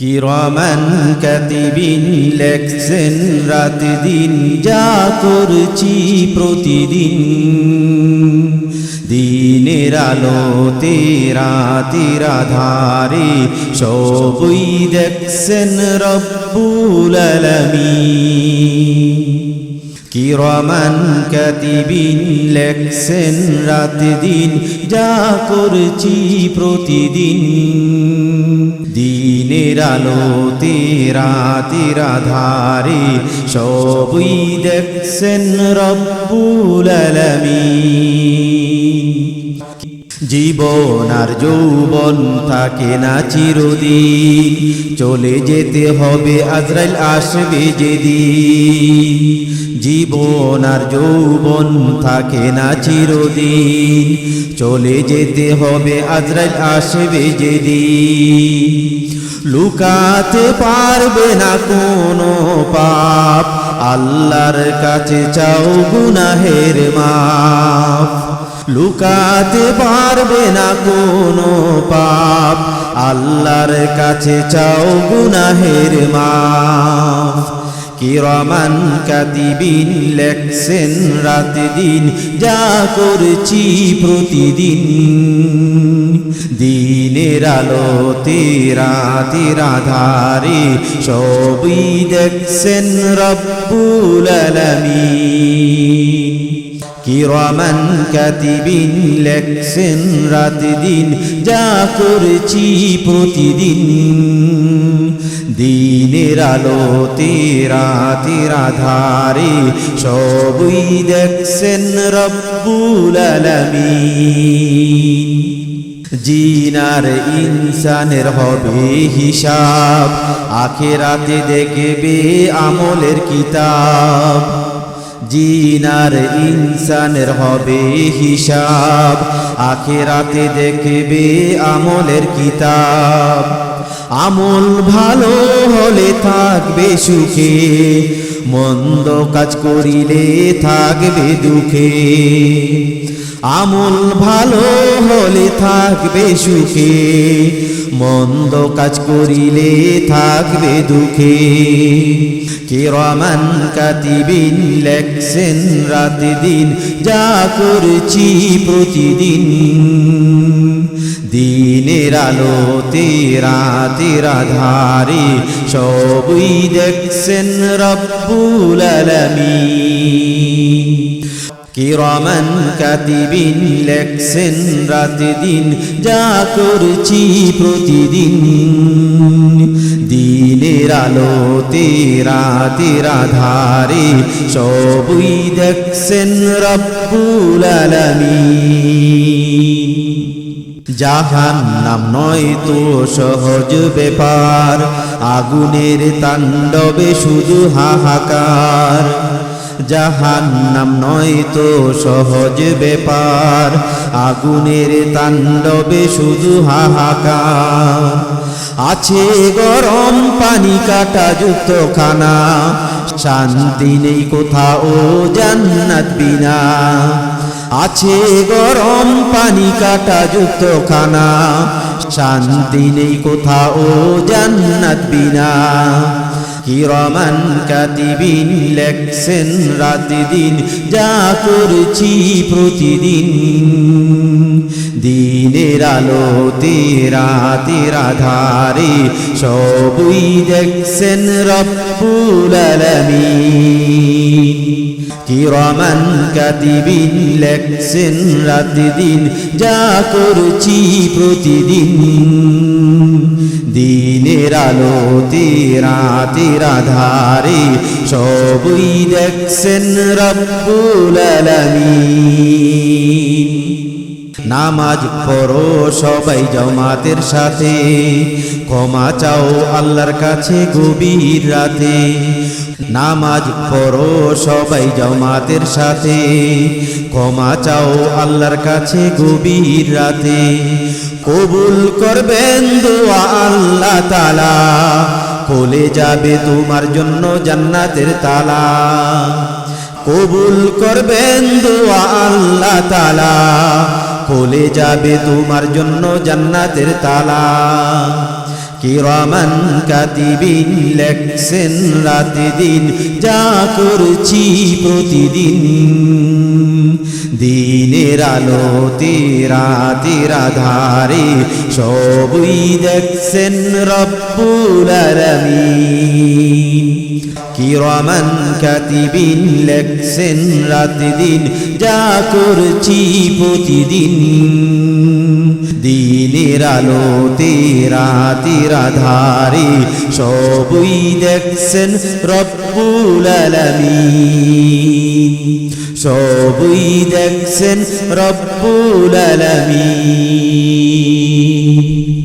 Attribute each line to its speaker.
Speaker 1: কিরমান কাতিবিন লেখছেন রাত দিন যা করছি প্রতিদিন। দিনের আলোতে রাতের আধারে সবই দেখছেন রব্বুল আলামিন। কিরমান কাতিবিন লেখছেন রাত দিন, যা করছি প্রতিদিন। দিনের আলোতে রাতের আধারে সবই দেখছেন রব্বুল জীবন আর যৌবন থাকে না চিরদিন। চলে যেতে হবে আজরাইল আসবে যেদিন। জীবন আর যৌবন থাকে না চিরদিন। চলে যেতে হবে আজরাইল আসবে যেদিন। লুকাতে পারবে না কোনো পাপ। আল্লাহর কাছে চাও গুনাহের মাপ লুকাতে পারবে না কোনো পাপ। আল্লাহর কাছে চাও গুনাহের মাপ কিরমান কাতিবিন লেখছেন রাত দিন। যা করছি প্রতিদিন। দিনের আলোতে রাতের আধারে সবই দেখছেন রব্বুল কিরমান কাতিবিন লেখছেন রাত দিন, যা করছি প্রতিদিন। দিনের আলোতে রাতের আধারে সবই দেখছেন রব্বুল আলামিন। জিনার ইনসানের হবে হিসাব। আখেরাতে দেখবে আমলের কিতাব। জিনার ইনসানের হবে হিসাব। আখেরাতে দেখবে আমলের কিতাব। আমল ভালো হলে থাকবে সুখে, মন্দ কাজ করিলে থাকবে দুঃখে। আমল ভালো হলে থাকবে সুখে, মন্দ কাজ করিলে থাকবে দুঃখে। কিরমান কাতিবিন লেখছেন রাত দিন যা করছি প্রতিদিন। দিনের আলোতে রাতের আধারে সবই দেখছেন রব্বুল আলামিন। কিরমান কাতিবিন, লেখছেন রাত দিন যা করছি প্রতিদিন। দিনের আলোতে, রাতের আধারে, সবই দেখছেন আলামিন। জাহান নাম নয় তো সহজ ব্যাপার, আগুনের তাণ্ডবে শুধু হাহাকার। জাহান নাম নয় তো সহজ ব্যাপার। আগুনের তাণ্ডবে শুধু হাহাকার। আছে গরম পানি, কাটা যুক্ত খানা শান্তি নেই কোথাও, জান্নাত বিনা। আছে গরম পানি, কাটা যুক্ত খানা শান্তি নেই কোথাও, জান্নাত বিনা। কিরমান কাতিবিন লেখছেন রাত দিন, যা করছি প্রতিদিন। দিনের আলোতে রাতের আধারে সবই দেখছেন রব্বুল আলামিন। কিরমান কাতিবিন লেখছেন রাত দিন, যা করছি প্রতিদিন। দিনের আলোতে রাতের আধারে সবই দেখছেন রব্বুল নামাজ পড়ো সবাই জমাতের সাথে, ক্ষমা চাও আল্লাহর কাছে গভীর রাতে। নামাজ পড়ো সবাই জমাতের সাথে। ক্ষমা চাও আল্লাহর কাছে গভীর রাতে। কবুল করবেন দোয়া আল্লাহ তালা খুলে যাবে তোমার জন্য জান্নাতের তালা। কবুল করবেন দোয়া আল্লাহ তালা খুলে যাবে তোমার জন্য জান্নাতের তালা। কিরামান কাতিবিন, লেখছেন রাত দিন, যা করছি প্রতিদিন। দিনের আলোতে রাতের আধারে সবই দেখছেন রব্বুল আলামিন। কিরামান কাতিবিন, লেখছেন রাত দিন, যা করছি প্রতিদিন। দিনের আলোতে রাতের আধারে সবই দেখছেন রব্বুল আলামিন। সবই দেখছেন রব্বুল আলামিন।